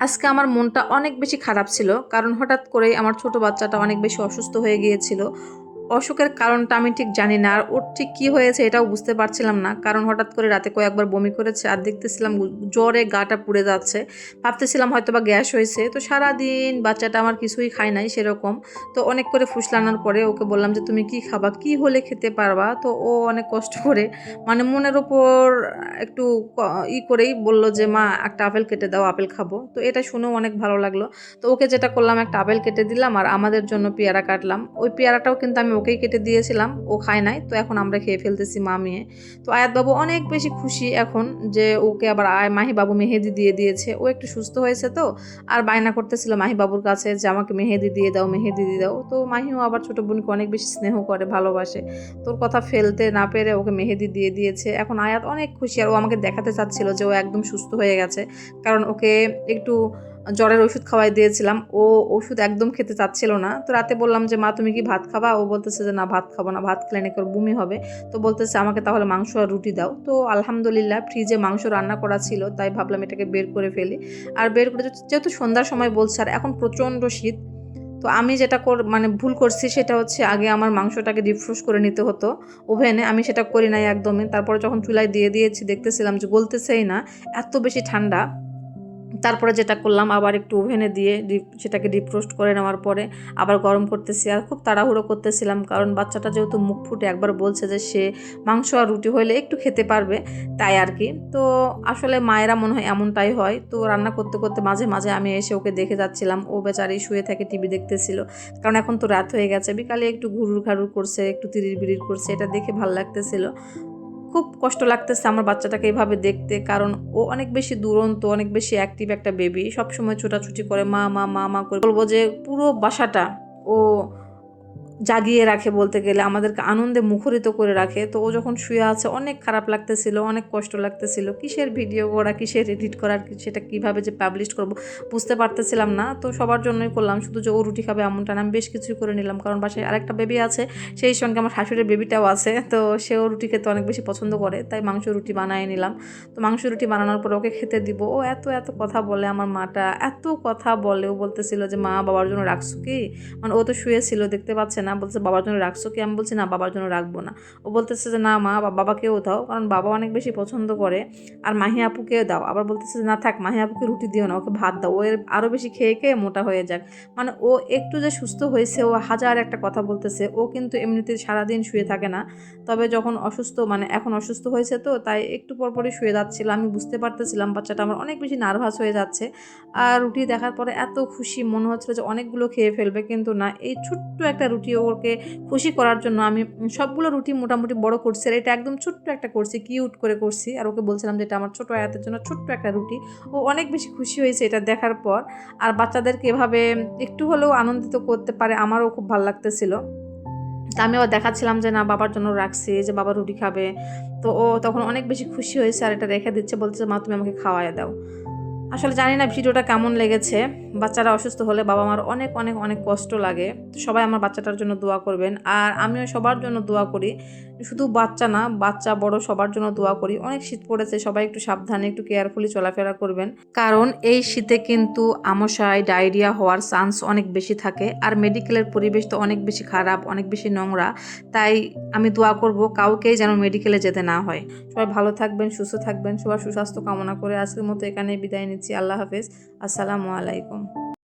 আজকে আমার মনটা অনেক বেশি খারাপ ছিল, কারণ হঠাৎ করেই আমার ছোট বাচ্চাটা অনেক বেশি অসুস্থ হয়ে গিয়েছিল। অসুখের কারণটা আমি ঠিক জানি না, আর ওর ঠিক কী হয়েছে এটাও বুঝতে পারছিলাম না। কারণ হঠাৎ করে রাতে কয়েকবার বমি করেছে আর দেখতেছিলাম জ্বরে গাটা পুড়ে যাচ্ছে। ভাবতেছিলাম হয়তো বা গ্যাস হয়েছে। তো সারাদিন বাচ্চাটা আমার কিছুই খায় নাই সেরকম। তো অনেক করে ফুসলানোর পরে ওকে বললাম যে, তুমি কি খাবা? কি হলে খেতে পারবা? তো ও অনেক কষ্ট করে মানে মনের ওপর একটু ই করেই বলল যে, মা, একটা আপেল কেটে দাও, আপেল খাব। তো এটা শুনেও অনেক ভালো লাগল। তো ওকে যেটা করলাম, একটা আপেল কেটে দিলাম আর আমাদের জন্য পেয়ারা কাটলাম। ওই পেয়ারাটাও কিন্তু আমি ওকেই কেটে দিয়েছিলাম, ও খায় নাই, তো এখন আমরা খেয়ে ফেলতেছি মা মেয়ে। তো আয়াত বাবু অনেক বেশি খুশি এখন যে ওকে আবার আয় মাহি বাবু মেহেদি দিয়ে দিয়েছে, ও একটু সুস্থ হয়েছে তো, আর বায়না করতেছিল মাহি বাবুর কাছে যে আমাকে মেহেদি দিয়ে দাও, মেহেদি দিয়ে দাও। তো মাহিও আবার ছোটো বোনকে অনেক বেশি স্নেহ করে, ভালোবাসে। তোর কথা ফেলতে না পেরে ওকে মেহেদি দিয়ে দিয়েছে। এখন আয়াত অনেক খুশি আর ও আমাকে দেখাতে চাচ্ছিল যে ও একদম সুস্থ হয়ে গেছে। কারণ ওকে একটু জ্বরের ওষুধ খাওয়াই দিয়েছিলাম। ও ওষুধ একদম খেতে চাচ্ছিল না। তো রাতে বললাম যে, মা, তুমি কি ভাত খাবা? ও বলতেছে যে, না, ভাত খাব না। ভাত খেলে নাকি ওর বমি হবে। তো বলতেছে, আমাকে তাহলে মাংস আর রুটি দাও। তো আলহামদুলিল্লাহ ফ্রিজে মাংস রান্না করা ছিল, তাই ভাবলাম এটাকে বের করে ফেলি। আর বের করে যেহেতু সন্ধ্যার সময় বলছে, আর এখন প্রচণ্ড শীত, তো আমি যেটা কর মানে ভুল করছি সেটা হচ্ছে আগে আমার মাংসটাকে ডিফ্রোজ করে নিতে হতো ওভেনে আমি সেটা করি নাই একদমই। তারপরে যখন চুলায় দিয়ে দিয়েছি, দেখতেছিলাম যে গলতেছেই না, এত বেশি ঠান্ডা। তারপরে যেটা করলাম, আবার একটু ওভেনে দিয়ে ডিপ সেটাকে ডিপ রোস্ট করে নেওয়ার পরে আবার গরম করতেছি আর খুব তাড়াহুড়ো করতেছিলাম কারণ বাচ্চাটা যেহেতু মুখ ফুটে একবার বলছে যে সে মাংস আর রুটি হলে একটু খেতে পারবে, তাই আর কি। তো আসলে মায়েরা মনে হয় এমনটাই হয়। তো রান্না করতে করতে মাঝে মাঝে আমি এসে ওকে দেখে যাচ্ছিলাম, ও বেচারি শুয়ে থাকে টিভি দেখতেছিল। কারণ এখন তো রাত হয়ে গেছে, বিকালে একটু ঘুরুর ঘাড়ুর করছে, একটু তিরির বিড়ির করছে, এটা দেখে ভালো লাগতেছিল। খুব কষ্ট লাগতেছে আমার বাচ্চাটাকে এইভাবে দেখতে, কারণ ও অনেক বেশি দুরন্ত, অনেক বেশি অ্যাক্টিভ একটা বেবি সবসময় ছোটাছুটি করে, মা মা মা মা করে। বলব যে পুরো বাসাটা ও জাগিয়ে রাখে বলতে গেলে, আমাদেরকে আনন্দে মুখরিত করে রাখে। তো ও যখন শুয়ে আছে, অনেক খারাপ লাগতেছিল, অনেক কষ্ট লাগতেছিল। কিসের ভিডিও করা, কিসের এডিট করার সেটা কীভাবে যে পাবলিশ করব বুঝতে পারতেছিলাম না। তো সবার জন্যই করলাম, শুধু যে ও রুটি খাবে এমনটা না, আমি বেশ কিছুই করে নিলাম। কারণ বাসায় আরেকটা বেবি আছে, সেই সঙ্গে আমার শাশুড়ির বেবিটাও আছে। তো সেও রুটি খেতে অনেক বেশি পছন্দ করে, তাই মাংস রুটি বানিয়ে নিলাম। তো মাংস রুটি বানানোর পর ওকে খেতে দিব। ও এত এত কথা বলে আমার মাটা, এত কথা বলে। ও বলতেছিল যে, মা, বাবার জন্য রাখছো কি? মানে ও তো শুয়েছিল, দেখতে পাচ্ছে না। বলছে বাবার জন্য রাখছো কি? আমি বলছি, না, বাবার জন্য রাখব না। ও বলতেছে যে, না মা বাবাকেও দাও, কারণ বাবা অনেক বেশি পছন্দ করে, আর মাহি আপুকেও দাও। আবার বলতেছে যে, না থাক, মাহি আপুকে রুটি দিও না, ওকে ভাত দাও। ও এর আরও বেশি খেয়ে খেয়ে মোটা হয়ে যাক। মানে ও একটু যে সুস্থ হয়েছে, ও হাজার একটা কথা বলতেছে, ও কিন্তু এমনিতে সারাদিন শুয়ে থাকে না। তবে যখন অসুস্থ মানে এখন অসুস্থ হয়েছে তো, তাই একটু পরপরই শুয়ে যাচ্ছিল। আমি বুঝতে পারতেছিলাম, বাচ্চাটা আমার অনেক বেশি নার্ভাস হয়ে যাচ্ছে। আর রুটি দেখার পরে এত খুশি, মনে হচ্ছিল যে, অনেকগুলো খেয়ে ফেলবে, কিন্তু না, এই ছোট্ট একটা রুটি ওকে খুশি করার জন্য আমি সবগুলো রুটি মোটামুটি বড় করছি আর এটা একদম ছোট্ট একটা করছি, কিউট করে করছি। আর ওকে বলছিলাম যে এটা আমার ছোটো আয়াতের জন্য ছোট্ট একটা রুটি। ও অনেক বেশি খুশি হয়েছে এটা দেখার পর। আর বাচ্চাদেরকে এভাবে একটু হলেও আনন্দিত করতে পারে আমারও খুব ভালো লাগতেছিল। তা আমি আবার দেখাচ্ছিলাম যে না, বাবার জন্য রাখছি, যে বাবা রুটি খাবে। তো ও তখন অনেক বেশি খুশি হয়েছে আর এটা রেখে দিচ্ছে বলছে মা, তুমি আমাকে খাওয়ায় দাও। আসলে জানি না ভিডিওটা কেমন লেগেছে। বাচ্চারা অসুস্থ হলে বাবা মার অনেক অনেক অনেক কষ্ট লাগে। সবাই আমার বাচ্চাটার জন্য দোয়া করবেন। আর আমিও সবার জন্য দোয়া করি। শুধু বাচ্চা না, বাচ্চা, বড় সবার জন্য দোয়া করি। অনেক শীত পড়েছে, সবাই একটু সাবধানে, একটু কেয়ারফুলি চলাফেরা করবেন। কারণ এই শীতে কিন্তু আমশায় ডায়রিয়া হওয়ার চান্স অনেক বেশি থাকে। আর মেডিকেলের পরিবেশ তো অনেক বেশি খারাপ, অনেক বেশি নোংরা। তাই আমি দোয়া করব, কাউকেই যেন মেডিকেলে যেতে না হয়। সবাই ভালো থাকবেন, সুস্থ থাকবেন। সবার সুস্বাস্থ্য কামনা করে আজকের মতো এখানে বিদায় নিচ্ছি। আল্লাহ হাফেজ। আসসালামু আলাইকুম।